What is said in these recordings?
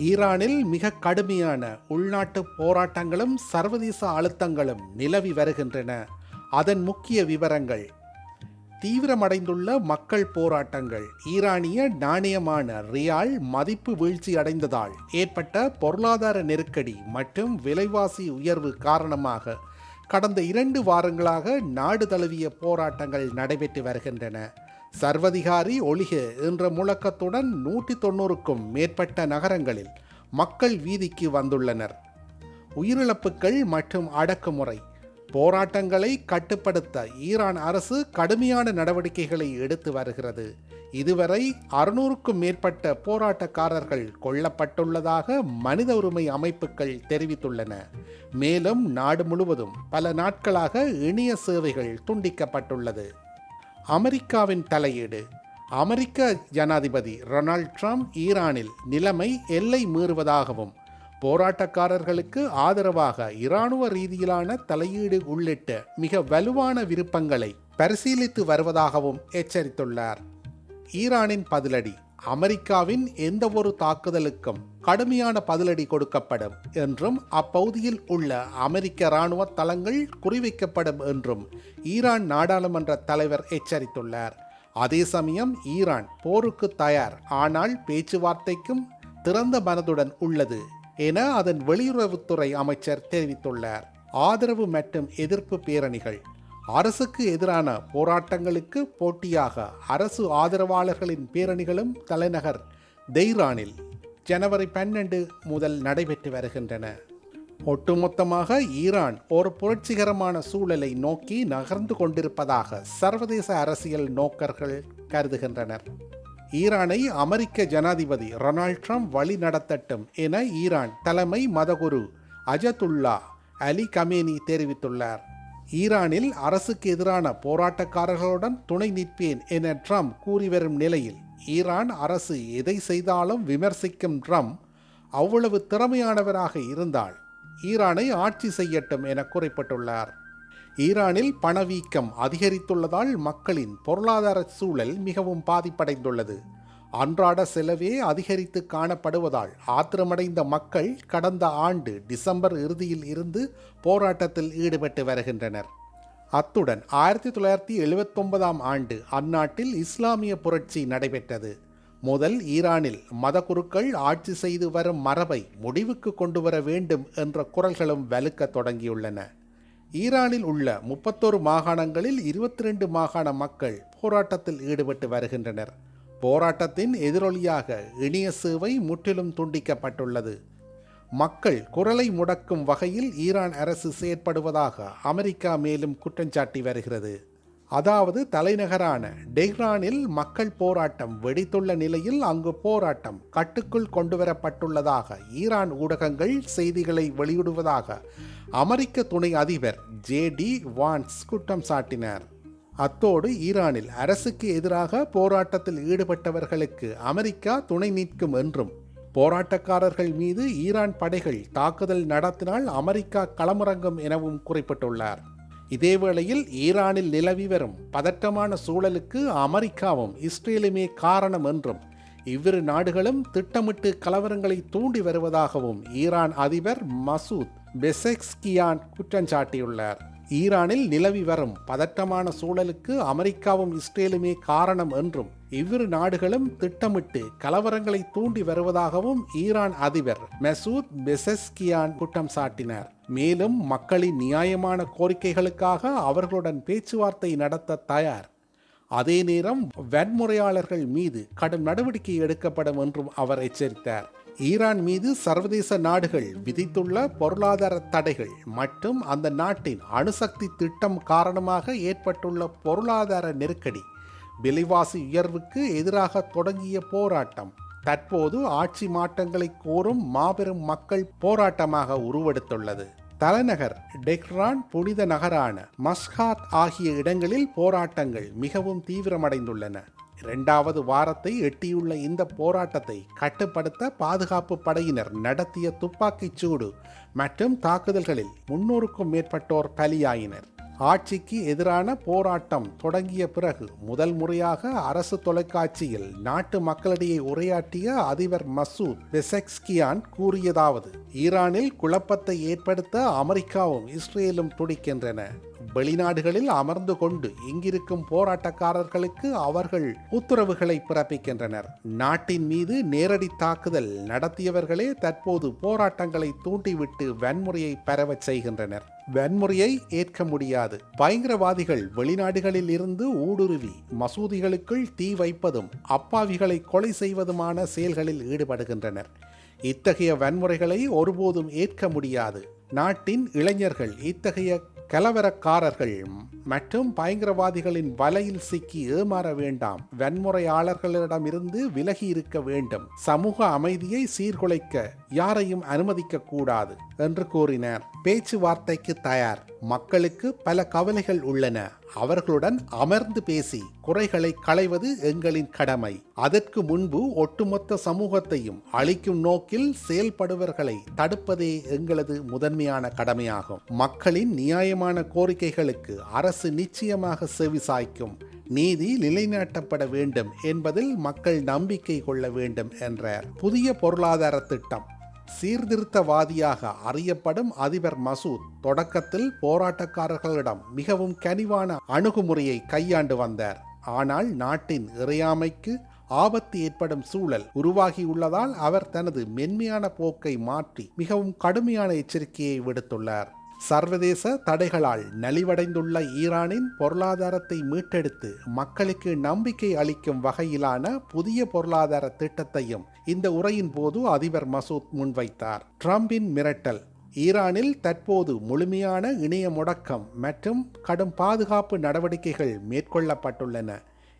ஈரானில் மிக கடுமையான உள்நாட்டு போராட்டங்களும் சர்வதேச அழுத்தங்களும் நிலவி வருகின்றன. அதன் முக்கிய விவரங்கள். தீவிரமடைந்துள்ள மக்கள் போராட்டங்கள். ஈரானிய நாணயமான ரியால் மதிப்பு வீழ்ச்சி அடைந்ததால் ஏற்பட்ட பொருளாதார நெருக்கடி மற்றும் விலைவாசி உயர்வு காரணமாக கடந்த இரண்டு வாரங்களாக நாடு தழுவிய போராட்டங்கள் நடைபெற்று வருகின்றன. சர்வதிகாரி ஒளிக என்ற முழக்கத்துடன் நூற்றி தொண்ணூறுக்கும் மேற்பட்ட நகரங்களில் மக்கள் வீதிக்கு வந்துள்ளனர். உயிரிழப்புகள் மற்றும் அடக்குமுறை போராட்டங்களை கட்டுப்படுத்த ஈரான் அரசு கடுமையான நடவடிக்கைகளை எடுத்து வருகிறது. இதுவரை அறுநூறுக்கும் மேற்பட்ட போராட்டக்காரர்கள் கொல்லப்பட்டுள்ளதாக மனித உரிமை அமைப்புகள் தெரிவித்துள்ளன. மேலும் நாடு முழுவதும் பல நாட்களாக இணைய சேவைகள் துண்டிக்கப்பட்டுள்ளது. அமெரிக்காவின் தலையீடு. அமெரிக்க ஜனாதிபதி ரொனால்ட் ட்ரம்ப் ஈரானில் நிலைமை எல்லை மீறுவதாகவும் போராட்டக்காரர்களுக்கு ஆதரவாக இராணுவ ரீதியிலான தலையீடு உள்ளிட்ட மிக வலுவான விருப்பங்களை பரிசீலித்து வருவதாகவும் எச்சரித்துள்ளார். ஈரானின் பதிலடி. அமெரிக்காவின் எந்த ஒரு தாக்குதலுக்கும் கடுமையான பதிலடி கொடுக்கப்படும் என்றும் அப்பகுதியில் உள்ள அமெரிக்க இராணுவ தளங்கள் குறிவைக்கப்படும் என்றும் ஈரான் நாடாளுமன்ற தலைவர் எச்சரித்துள்ளார். அதே சமயம் ஈரான் போருக்கு தயார் ஆனால் பேச்சுவார்த்தைக்கும் திறந்த மனதுடன் உள்ளது என அதன் வெளியுறவுத்துறை அமைச்சர் தெரிவித்துள்ளார். ஆதரவு மற்றும் எதிர்ப்பு பேரணிகள் அரசுக்கு எதிரான போராட்டங்களுக்கு போட்டியாக அரசு ஆதரவாளர்களின் பேரணிகளும் தலைநகர் தெய்ரானில் ஜனவரி பன்னெண்டு முதல் நடைபெற்று வருகின்றன. ஒட்டுமொத்தமாக ஈரான் ஒரு புரட்சிகரமான சூழலை நோக்கி நகர்ந்து கொண்டிருப்பதாக சர்வதேச அரசியல் நோக்கர்கள் கருதுகின்றனர். ஈரானை அமெரிக்க ஜனாதிபதி ரொனால்ட் ட்ரம்ப் வழி நடத்தட்டும் என ஈரான் தலைமை மதகுரு அஜதுல்லா அலி கமேனி தெரிவித்துள்ளார். ஈரானில் அரசுக்கு எதிரான போராட்டக்காரர்களுடன் துணை நிற்பேன் என ட்ரம்ப் கூறி வரும் நிலையில் ஈரான் அரசு எதை செய்தாலும் விமர்சிக்கும் ட்ரம்ப் அவ்வளவு திறமையானவராக இருந்தால் ஈரானை ஆட்சி செய்யட்டும் என குறிப்பிட்டுள்ளார். ஈரானில் பணவீக்கம் அதிகரித்துள்ளதால் மக்களின் பொருளாதார சூழல் மிகவும் பாதிப்படைந்துள்ளது. அன்றாட செலவே அதிகரித்து காணப்படுவதால் ஆத்திரமடைந்த மக்கள் கடந்த ஆண்டு டிசம்பர் இறுதியில் இருந்து போராட்டத்தில் ஈடுபட்டு வருகின்றனர். அத்துடன் ஆயிரத்தி தொள்ளாயிரத்தி எழுபத்தொன்பதாம் ஆண்டு அந்நாட்டில் இஸ்லாமிய புரட்சி நடைபெற்றது. முதல் ஈரானில் மதகுருக்கள் ஆட்சி செய்து வரும் மரபை முடிவுக்கு கொண்டு வர வேண்டும் என்ற குரல்களும் வலுக்க தொடங்கியுள்ளன. ஈரானில் உள்ள முப்பத்தோரு மாகாணங்களில் இருபத்தி ரெண்டு மாகாண மக்கள் போராட்டத்தில் ஈடுபட்டு வருகின்றனர். போராட்டத்தின் எதிரொலியாக இணைய சேவை முற்றிலும் துண்டிக்கப்பட்டுள்ளது. மக்கள் குரலை முடக்கும் வகையில் ஈரான் அரசு செயற்படுவதாக அமெரிக்கா மேலும் குற்றஞ்சாட்டி வருகிறது. அதாவது தலைநகரான டெஹ்ரானில் மக்கள் போராட்டம் வெடித்துள்ள நிலையில் அங்கு போராட்டம் கட்டுக்குள் கொண்டுவரப்பட்டுள்ளதாக ஈரான் ஊடகங்கள் செய்திகளை வெளியிடுவதாக அமெரிக்க துணை அதிபர் ஜே டி வான்ஸ் குற்றம் சாட்டினார். அத்தோடு ஈரானில் அரசுக்கு எதிராக போராட்டத்தில் ஈடுபட்டவர்களுக்கு அமெரிக்கா துணை நிற்கும் என்றும் போராட்டக்காரர்கள் மீது ஈரான் படைகள் தாக்குதல் நடத்தினால் அமெரிக்கா களமிறங்கும் எனவும் குறிப்பிட்டுள்ளார். இதேவேளையில் ஈரானில் நிலவி வரும் பதற்றமான சூழலுக்கு அமெரிக்காவும் இஸ்ரேலுமே காரணம் என்றும் இவ்விரு நாடுகளும் திட்டமிட்டு கலவரங்களை தூண்டி வருவதாகவும் ஈரான் அதிபர் மசூத் பெசெக்ஸ்கியான் குற்றஞ்சாட்டியுள்ளார். ஈரானில் நிலவி வரும் பதட்டமான சூழலுக்கு அமெரிக்காவும் இஸ்ரேலுமே காரணம் என்றும் இவ்விரு நாடுகளும் திட்டமிட்டு கலவரங்களை தூண்டி வருவதாகவும் ஈரான் அதிபர் மெசூத் பெசஸ்கியான் குற்றம் சாட்டினார். மேலும் மக்களின் நியாயமான கோரிக்கைகளுக்காக அவர்களுடன் பேச்சுவார்த்தை நடத்த தயார். அதே நேரம் வன்முறையாளர்கள் மீது கடும் நடவடிக்கை எடுக்கப்படும் என்றும் அவர் எச்சரித்தார். ஈரான் மீது சர்வதேச நாடுகள் விதித்துள்ள பொருளாதார தடைகள் மற்றும் அந்த நாட்டின் அணுசக்தி திட்டம் காரணமாக ஏற்பட்டுள்ள பொருளாதார நெருக்கடி விலைவாசி உயர்வுக்கு எதிராக தொடங்கிய போராட்டம் தற்போது ஆட்சி மாற்றங்களை கோரும் மாபெரும் மக்கள் போராட்டமாக உருவெடுத்துள்ளது. தலைநகர் டெக்ரான் புனித நகரான மஸ்காத் ஆகிய இடங்களில் போராட்டங்கள் மிகவும் தீவிரமடைந்துள்ளன. இரண்டாவது வாரத்தை எட்டியுள்ள இந்த போராட்டத்தை கட்டுப்படுத்த பாதுகாப்பு படையினர் நடத்திய துப்பாக்கிச் சூடு மற்றும் தாக்குதல்களில் முன்னூறுக்கும் மேற்பட்டோர் பலியாயினர். ஆட்சிக்கு எதிரான போராட்டம் தொடங்கிய பிறகு முதல் முறையாக அரசு தொலைக்காட்சியில் நாட்டு மக்களிடையே உரையாற்றிய அதிபர் மசூத் பெசெக்ஸ்கியான் கூறியதாவது ஈரானில் குழப்பத்தை ஏற்படுத்த அமெரிக்காவும் இஸ்ரேலும் துடிக்கின்றன. வெளிநாடுகளில் அமர்ந்து கொண்டு இங்கிருக்கும் போராட்டக்காரர்களுக்கு அவர்கள் உத்தரவுகளை பிறப்பிக்கின்றனர். நாட்டின் மீது நேரடி தாக்குதல் நடத்தியவர்களே தற்போது போராட்டங்களை தூண்டிவிட்டு வன்முறையை பரவச் செய்கின்றனர். வன்முறையை ஏற்க முடியாது. பயங்கரவாதிகள் வெளிநாடுகளில் இருந்து ஊடுருவி மசூதிகளுக்குள் தீ வைப்பதும் அப்பாவிகளை கொலை செய்வதுமான செயல்களில் ஈடுபடுகின்றனர். இத்தகைய வன்முறைகளை ஒருபோதும் ஏற்க முடியாது. நாட்டின் இளைஞர்கள் இத்தகைய கலவரக்காரர்கள் மற்றும் பயங்கரவாதிகளின் வலையில் சிக்கி ஏமாற வேண்டாம். வன்முறையாளர்களிடமிருந்து விலகி இருக்க வேண்டும். சமூக அமைதியை சீர்குலைக்க யாரையும் அனுமதிக்க கூடாது. என்று கூறினார். பேச்சுவார்த்தைக்கு தயார். மக்களுக்கு பல கவலைகள் உள்ளன. அவர்களுடன் அமர்ந்து பேசி குறைகளை களைவது எங்களின் கடமை. அதற்கு முன்பு ஒட்டுமொத்த சமூகத்தையும் அழிக்கும் நோக்கில் செயல்படுவர்களை தடுப்பதே எங்களது முதன்மையான கடமையாகும். மக்களின் நியாயமான கோரிக்கைகளுக்கு அரசு நிச்சயமாக செவிசாய்க்கும் நீதி நிலைநாட்டப்பட வேண்டும் என்பதில் மக்கள் நம்பிக்கை கொள்ள வேண்டும் என்றார். புதிய பொருளாதார திட்டம் சீர்திருத்தவாதியாக அறியப்படும் அதிபர் மசூத் தொடக்கத்தில் போராட்டக்காரர்களிடம் மிகவும் கனிவான அணுகுமுறையை கையாண்டு வந்தார். ஆனால் நாட்டின் இறையாமைக்கு ஆபத்து ஏற்படும் சூழல் உருவாகியுள்ளதால் அவர் தனது மென்மையான போக்கை மாற்றி மிகவும் கடுமையான எச்சரிக்கையை விடுத்துள்ளார். சர்வதேச தடைகளால் நலிவடைந்துள்ள ஈரானின் பொருளாதாரத்தை மீட்டெடுத்து மக்களுக்கு நம்பிக்கை அளிக்கும் வகையிலான புதிய பொருளாதார திட்டத்தையும் இந்த உரையின் போது அதிபர் மசூத் முன்வைத்தார். ட்ரம்பின் மிரட்டல் ஈரானில் தற்போது முழுமையான இணைய முடக்கம் மற்றும் கடும் பாதுகாப்பு நடவடிக்கைகள் மேற்கொள்ளப்பட்டுள்ளன.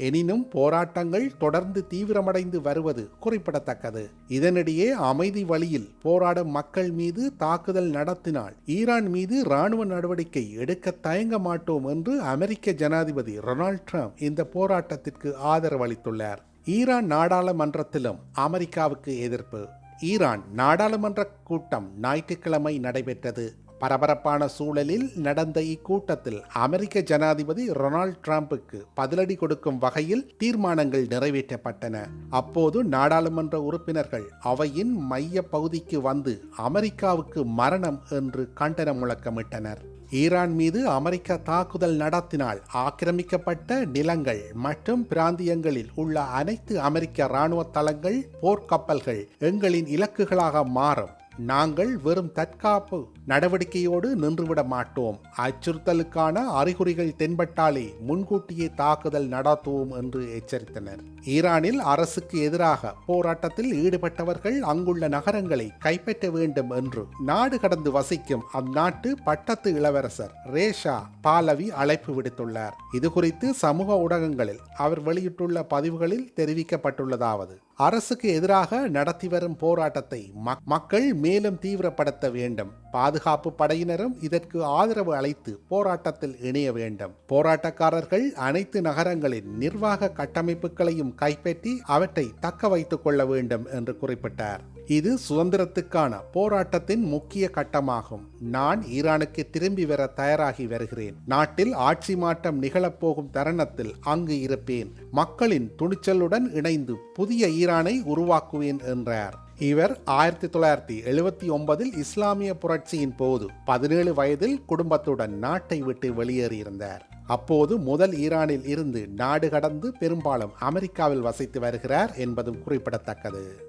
எனினும் போராட்டங்கள் தொடர்ந்து தீவிரமடைந்து வருவது குறிப்பிடத்தக்கது. இதனிடையே அமைதி வழியில் போராடும் மக்கள் மீது தாக்குதல் நடத்தினால் ஈரான் மீது இராணுவ நடவடிக்கை எடுக்க தயங்க மாட்டோம் என்று அமெரிக்க ஜனாதிபதி ரொனால்ட் ட்ரம்ப் இந்த போராட்டத்திற்கு ஆதரவு அளித்துள்ளார். ஈரான் நாடாளுமன்றத்திலும் அமெரிக்காவுக்கு எதிர்ப்பு. ஈரான் நாடாளுமன்ற கூட்டம் ஞாயிற்றுக்கிழமை நடைபெற்றது. பரபரப்பான சூழலில் நடந்த இக்கூட்டத்தில் அமெரிக்க ஜனாதிபதி ரொனால்ட் ட்ரம்புக்கு பதிலடி கொடுக்கும் வகையில் தீர்மானங்கள் நிறைவேற்றப்பட்டன. அப்போது நாடாளுமன்ற உறுப்பினர்கள் அவையின் மைய பகுதிக்கு வந்து அமெரிக்காவுக்கு மரணம் என்று கண்டன முழக்கமிட்டனர். ஈரான் மீது அமெரிக்கா தாக்குதல் நடத்தினால் ஆக்கிரமிக்கப்பட்ட நிலங்கள் மற்றும் பிராந்தியங்களில் உள்ள அனைத்து அமெரிக்க இராணுவ தளங்கள் போர்க்கப்பல்கள் எங்களின் இலக்குகளாக மாறும். நாங்கள் வெறும் தற்காப்பு நடவடிக்கையோடு நின்றுவிட மாட்டோம். அச்சுறுத்தலுக்கான அறிகுறிகள் தென்பட்டாலே முன்கூட்டியே தாக்குதல் நடத்துவோம் என்று எச்சரித்தனர். ஈரானில் அரசுக்கு எதிராக போராட்டத்தில் ஈடுபட்டவர்கள் அங்குள்ள நகரங்களை கைப்பற்ற வேண்டும் என்று நாடு கடந்து வசிக்கும் அந்நாட்டு பட்டத்து இளவரசர் ரேஷா பாலவி அழைப்பு விடுத்துள்ளார். இது குறித்து சமூக ஊடகங்களில் அவர் வெளியிட்டுள்ள பதிவுகளில் தெரிவிக்கப்பட்டுள்ளதாவது அரசுக்கு எதிராக நடத்தி வரும் போராட்டத்தை மக்கள் மேலும் தீவிரப்படுத்த வேண்டும். பாதுகாப்பு படையினரும் இதற்கு ஆதரவு அளித்து போராட்டத்தில் இணைய வேண்டும். போராட்டக்காரர்கள் அனைத்து நகரங்களின் நிர்வாக கட்டமைப்புகளையும் கைப்பற்றி அவற்றை தக்க வைத்துக் கொள்ள வேண்டும் என்று குறிப்பிட்டார். இது சுதந்திரத்துக்கான போராட்டத்தின் முக்கிய கட்டமாகும். நான் ஈரானுக்கு திரும்பி வர தயாராகி வருகிறேன். நாட்டில் ஆட்சி மாற்றம் நிகழப்போகும் தருணத்தில் அங்கு இருப்பேன். மக்களின் துணிச்சலுடன் இணைந்து புதிய ஈரானை உருவாக்குவேன் என்றார். இவர் ஆயிரத்தி தொள்ளாயிரத்தி எழுபத்தி ஒன்பதில் இஸ்லாமிய புரட்சியின் போது பதினேழு வயதில் குடும்பத்துடன் நாட்டை விட்டு வெளியேறியிருந்தார். அப்போது முதல் ஈரானில் இருந்து நாடு கடந்து பெரும்பாலும் அமெரிக்காவில் வசித்து வருகிறார் என்பதும் குறிப்பிடத்தக்கது.